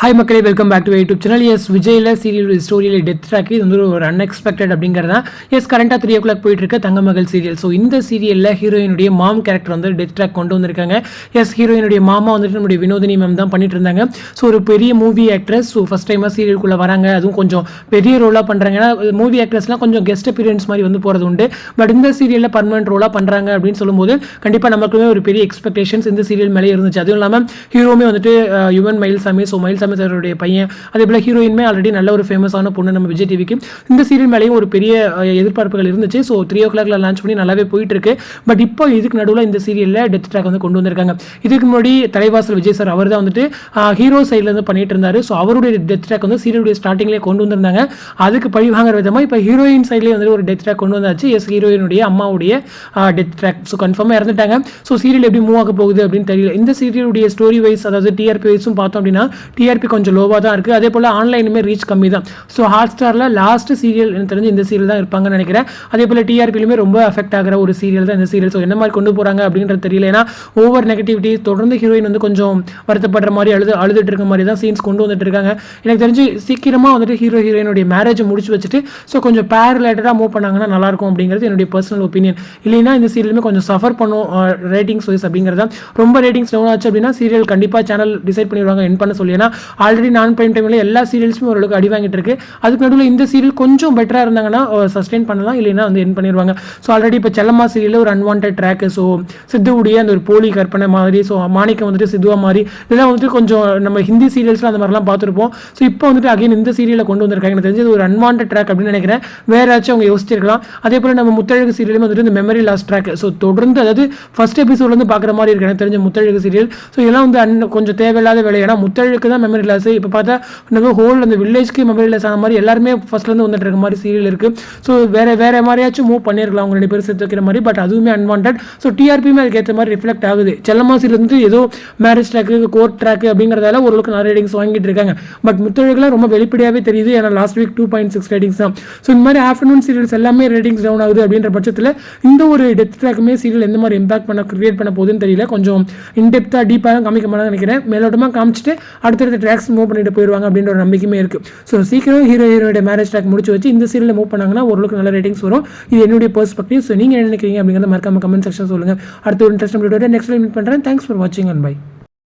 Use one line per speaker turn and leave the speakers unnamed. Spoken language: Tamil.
ஹாய் மக்களே welcome back to YouTube channel S விஜயில் serial ஸ்டோரியில் டெத் ட்ராக் இது வந்து ஒரு அன்எக்ஸ்பெக்டட் அப்படிங்கிறது தான் எஸ் கரண்ட்டாக த்ரீ ஓ கிளாக் போயிட்டு இருக்க தங்கமகள் சீரியல் ஸோ இந்த சீரியலில் ஹீரோயினுடைய மாம் கேரக்டர் வந்து டெத் ட்ராக் கொண்டு வந்திருக்காங்க. எஸ் ஹீரோயினுடைய மாமா வந்துட்டு நம்முடைய வினோதினி மேம் தான் பண்ணிட்டு இருந்தாங்க ஸோ ஒரு பெரிய மூவி ஆக்ட்ரஸ் ஸோ ஃபஸ்ட் டைமாக சீரியலுக்குள்ளே வராங்க. அதுவும் கொஞ்சம் பெரிய ரோலாக பண்ணுறாங்க ஏன்னா மூவி ஆக்ட்ரஸ்லாம் கொஞ்சம் கெஸ்ட் அப்பியரன்ஸ் மாதிரி வந்து போகிறது உண்டு. பட் இந்த சீரியலில் பர்மனெண்ட் ரோலாக பண்ணுறாங்க அப்படின்னு சொல்லும்போது கண்டிப்பாக நமக்குமே ஒரு பெரிய எக்ஸ்பெக்டேஷன்ஸ் இந்த சீரியல் மேலே இருந்துச்சு. அதுவும் இல்லாமல் ஹீரோமே வந்துட்டு யுவன் மயில்சாமி ஸோ மயில்சாமி சாருடைய பையன். அதே போல் ஹீரோயின்மே ஆல்ரெடி நல்ல ஒரு ஃபேமஸான பொண்ணு நம்ம விஜய் டிவிக்கு இந்த சீரியல் மேலேயும் ஒரு பெரிய எதிர்பார்ப்புகள் இருந்துச்சு. ஸோ த்ரீ ஓ கிளாக்ல லான்ச் பண்ணி நல்லாவே போயிட்டு இருக்கு பட் இப்போ இதுக்கு நடுவில் இந்த சீரியலில் டெத் ட்ராக் வந்து கொண்டு வந்திருக்காங்க. இதுக்கு முன்னாடி தலைவாசல் விஜய் சார் அவர் தான் வந்துட்டு ஹீரோ சைடில் இருந்து பண்ணிட்டு இருந்தாரு. ஸோ அவருடைய டெத் ட்ராக் வந்து சீரியலுடைய ஸ்டார்டிங்லேயே கொண்டு வந்திருந்தாங்க. அதுக்கு பழி வாங்குற விதமாக இப்போ ஹீரோயின் சைட்லேயே வந்து ஒரு டெத் ட்ராக் கொண்டு வந்தாச்சு. எஸ் ஹீரோயினுடைய அம்மாவுடைய டெத் ட்ராக் ஸோ கன்ஃபார்மாக இறந்துட்டாங்க. ஸோ சீரியல் எப்படி மூவ் ஆக போகுது அப்படின்னு தெரியல. இந்த சீரியலுடைய ஸ்டோரி வைஸ் அதாவது டிஆர்பி வைஸும் பார்த்தோம் அப்படின்னா டிஆர் டிஆர்பி கொஞ்சம் லோவாக தான் இருக்குது அதே போல் ஆன்லைனுமே ரீச் கம்மி தான். ஸோ ஹாட் ஸ்டாரில் லாஸ்ட் சீரியல் எனக்கு தெரிஞ்சு இந்த சீரியல் தான் இருப்பாங்கன்னு நினைக்கிறேன். அதே போல் டிஆர்பிலுமே ரொம்ப அஃபெக்ட் ஆகிற ஒரு சீரியல் தான் இந்த சீரியல் ஸோ என்ன மாதிரி கொண்டு போகிறாங்க அப்படின்றது தெரியல. ஏன்னா ஓவர் நெகட்டிவிட்டி தொடர்ந்து ஹீரோயின் வந்து கொஞ்சம் வருத்தப்படுற மாதிரி அழுது அழுதுட்டு இருக்க மாதிரி தான் சீன்ஸ் கொண்டு வந்துட்டு இருக்காங்க. எனக்கு தெரிஞ்சு சீக்கிரமாக வந்துட்டு ஹீரோ ஹீரோயினுடைய மேரேஜை முடிச்சு வச்சுட்டு ஸோ கொஞ்சம் பேர் ரிலேட்டடாக மூவ் பண்ணாங்கன்னா நல்லாயிருக்கும் அப்படிங்கிறது என்னுடைய பர்சனல் ஒப்பீனியன் இல்லைன்னா இந்த சீரியலுமே கொஞ்சம் சஃபர் பண்ணும் ரேட்டிங்ஸ் வைஸ் அப்படிங்கிறது ரொம்ப ரேட்டிங்ஸ் டவுன் ஆச்சு அப்படின்னா சீரியல் கண்டிப்பாக சேனல் டிசைட் பண்ணிடுவாங்க என் பண்ண சொல்லி. ஏன்னா ஆல்ரெடி நான் பிரைம் டைமில் எல்லா சீரியல்ஸுமே ஓரளவுக்கு அடி வாங்கிட்டு இருக்கு. அதுக்கு நடுவில் இந்த சீரியல் கொஞ்சம் பெட்டராக இருந்தாங்கன்னா சஸ்டெயின் பண்ணலாம் இல்லைன்னா வந்து என் பண்ணிடுவாங்க ஸோ ஆல்ரெடி இப்போ செல்லம்மா சீரியலில் ஒரு அன்வான்ட் ட்ராக்கு ஸோ சித்துவுடைய அந்த ஒரு போலி கற்பனை மாதிரி ஸோ மாணிக்கம் வந்துட்டு சித்துவா மாதிரி இதெல்லாம் வந்துட்டு கொஞ்சம் நம்ம ஹிந்தி சீரியல்ஸ்லாம் அந்த மாதிரிலாம் பார்த்துருப்போம். ஸோ இப்போ வந்துட்டு அகைன் இந்த சீரியலில் கொண்டு வந்திருக்காங்க. எனக்கு தெரிஞ்சது ஒரு அன்வான்ட் ட்ராக் அப்படின்னு நினைக்கிறேன். வேற ஏதாச்சும் அவங்க யோசிச்சிருக்கலாம். அதே போல் நம்ம முத்தழகு சீரியலும் வந்துட்டு இந்த மெமரி லாஸ்ட் ட்ராக் ஸோ தொடர்ந்து அதாவது ஃபர்ஸ்ட் எபிசோட்லேருந்து பார்க்குற மாதிரி இருக்கு. எனக்கு தெரிஞ்ச முத்தழகு சீரியல் ஸோ இதெல்லாம் வந்து அன் கொஞ்சம் தேவையில்லாத வேலை. ஏன்னா முத்தழகு தான் மெமரி லாஸ் இப்போ பார்த்தா நம்ம ஹோல் அந்த வில்லேஜ்க்கு மெமரி லாஸ் ஆன மாதிரி எல்லாருமே ஃபர்ஸ்ட்லேருந்து வந்துட்டு இருக்க மாதிரி சீரியல் இருக்கு. ஸோ வேற வேற மாதிரியாச்சும் மூவ் பண்ணியிருக்கலாம் அவங்க ரெண்டு பேரும் சேர்த்து வைக்கிற மாதிரி பட் அதுவுமே அன்வான்ட் ஸோ டிஆர்பியுமே அதுக்கேற்ற மாதிரி ரிஃப்ளெக்ட் ஆகுது. செல்லமாசிலேருந்து ஏதோ மேரேஜ் ட்ராக்கு கோர்ட் ட்ராக்கு அப்படிங்கிறதால ஓரளவுக்கு நிறைய ரேட்டிங்ஸ் வாங்கிட்டு இருக்காங்க. பட் முத்தழகுலாம் ரொம்ப வெளிப்படையாகவே தெரியுது. ஏன்னா last week two point six ratings தான். ஸோ இந்த மாதிரி ஆஃப்டர்நூன் சீரியல்ஸ் எல்லாமே ரேட்டிங்ஸ் டவுன் ஆகுது அப்படின்ற பட்சத்தில் இந்த ஒரு டெத் ட்ராக்குமே சீரியல் எந்த மாதிரி இம்பாக்ட் பண்ண கிரியேட் பண்ண போகுதுன்னு தெரியல. கொஞ்சம் இன்டெப்த்தாக டீப்பாக தான் காமிக்க மாட்டாங்க நினைக்கிறேன். மேலோட்டமாக காமிச்சிட்டு அடுத்தடுத்த ட்ராக்ஸ் மூவ் பண்ணிட்டு போயிடுவாங்க அப்படின்ற ஒரு நம்பிக்கையுமே இருக்குது ஸோ சீக்கிரம் ஹீரோ ஹீரோட மேரேஜ் ட்ராக் முடிச்சு வச்சு இந்த சீரியலில் மூவ் பண்ணாங்கன்னா ஓரளவுக்கு நல்ல ரேட்டிங்ஸ் வரும். இது என்னுடைய பெர்ஸ்பெக்டிவ் ஸோ நீங்கள் என்ன நினைக்கிறீங்க அப்படிங்கிறத மறக்காம கமெண்ட் செக்ஷன் சொல்லுங்கள் அடுத்த ஒரு இன்ட்ரெஸ்ட் நெக்ஸ்ட் மீட் பண்ணுறேன் தேங்க்ஸ் ஃபார் வாட்சிங் அண்ட் பை